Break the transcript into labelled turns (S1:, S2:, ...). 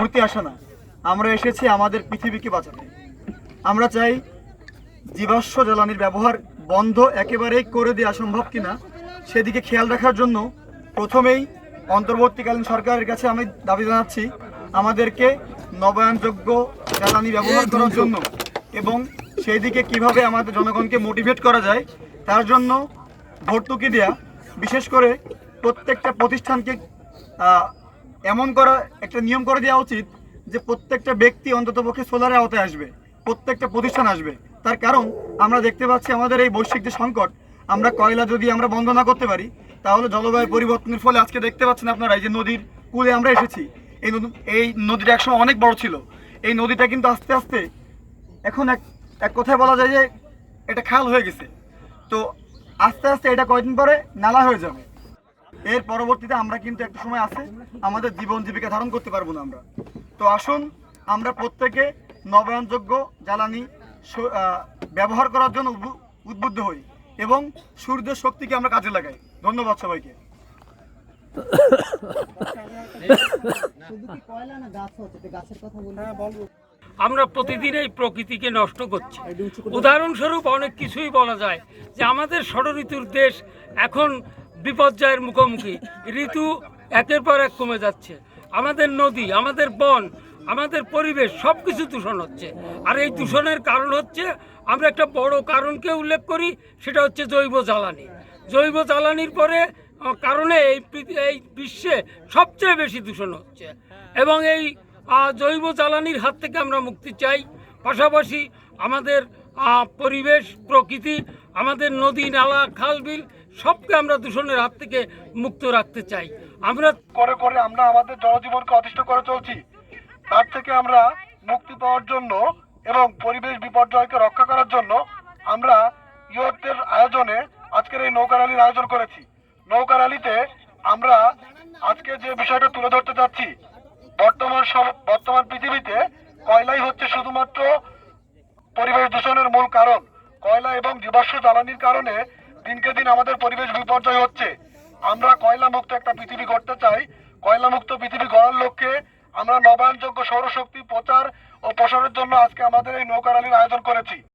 S1: ঘুরতে আসা না। আমরা এসেছি আমাদের পৃথিবীকে বাঁচাতে। আমরা চাই জীবাশ্ম জ্বালানির ব্যবহার বন্ধ একেবারেই করে দেওয়া সম্ভব কিনা, সেদিকে খেয়াল রাখার জন্য প্রথমেই অন্তর্বর্তীকালীন সরকারের কাছে আমি দাবি জানাচ্ছি, আমাদেরকে নবায়নযোগ্য জ্বালানি ব্যবহার করার জন্য এবং সেই দিকে কীভাবে আমাদের জনগণকে মোটিভেট করা যায়, তার জন্য ভর্তুকি দেয়া, বিশেষ করে প্রত্যেকটা প্রতিষ্ঠানকে এমন করা, একটা নিয়ম করে দেওয়া উচিত যে প্রত্যেকটা ব্যক্তি অন্ততপক্ষে সোলারের আওতায় আসবে, প্রত্যেকটা প্রতিষ্ঠান আসবে। তার কারণ, আমরা দেখতে পাচ্ছি আমাদের এই বৈশ্বিক যে সংকট, আমরা কয়লা যদি আমরা বন্ধ না করতে পারি, তাহলে জলবায়ু পরিবর্তনের ফলে আজকে দেখতে পাচ্ছেন আপনারা এই যে নদীর কূলে আমরা এসেছি। এই এই নদীটা একসময় অনেক বড় ছিল। এই নদীটা কিন্তু আস্তে আস্তে, এখন এক এক কথায় বলা যায় যে এটা খাল হয়ে গেছে। তো আস্তে আস্তে এটা কয়দিন পরে নালা হয়ে যাবে। এর পরবর্তীতে আমরা কিন্তু একটা সময় আছে আমাদের জীবন জীবিকা ধারণ করতে পারব না আমরা। তো আসুন, আমরা প্রত্যেকে নবায়নযোগ্য জ্বালানি ব্যবহার করার জন্য উদ্বুদ্ধ হই এবং সূর্যের শক্তিকে আমরা কাজে লাগাই। ধন্যবাদ সবাইকে।
S2: আমরা প্রতিদিন এই প্রকৃতিকে নষ্ট করছি। উদাহরণস্বরূপ অনেক কিছুই বলা যায় যে আমাদের ষড়ঋতুর দেশ এখন বিপর্যয়ের মুখোমুখি। ঋতু একের পর এক কমে যাচ্ছে। আমাদের নদী, আমাদের বন, আমাদের পরিবেশ সব কিছু দূষণ হচ্ছে। আর এই দূষণের কারণ হচ্ছে আমরা একটা বড় কারণকে উল্লেখ করি, সেটা হচ্ছে জৈব জ্বালানি। জৈব জ্বালানির পরে কারণে এই এই বিশ্বে সবচেয়ে বেশি দূষণ হচ্ছে। এবং এই জৈব জ্বালানির হাত থেকে আমরা মুক্তি চাই। পাশাপাশি আমাদের পরিবেশ, প্রকৃতি, আমাদের নদী, নালা, খাল, বিল সবকে আমরা দূষণের হাত থেকে মুক্ত রাখতে চাই। আমরা
S1: করে করে আমরা আমাদের জনজীবনকে অতিষ্ঠ করে চলছি। তার থেকে আমরা মুক্তি পাওয়ার জন্য এবং পরিবেশ বিপর্যয়কে রক্ষা করার জন্য আমরা ইয়তের আয়োজনে আজকের এই নৌকা র্যালির আয়োজন করেছি। নৌকা র্যালিতে আমরা আজকে যে বিষয়টা তুলে ধরতে যাচ্ছি, বর্তমান বর্তমান পৃথিবীতে কয়লাই হচ্ছে শুধুমাত্র পরিবেশ দূষণের মূল কারণ। কয়লা এবং জীবাশ্ম জ্বালানির কারণে দিনকে দিন আমাদের পরিবেশ বিপর্যয় হচ্ছে। আমরা কয়লা মুক্ত একটা পৃথিবী গড়তে চাই। কয়লা মুক্ত পৃথিবী গড়ার লক্ষ্যে আমরা নবায়নযোগ্য সৌরশক্তি প্রচার ও প্রসারের জন্য আজকে আমাদের এই নৌকা র্যালির আয়োজন করেছি।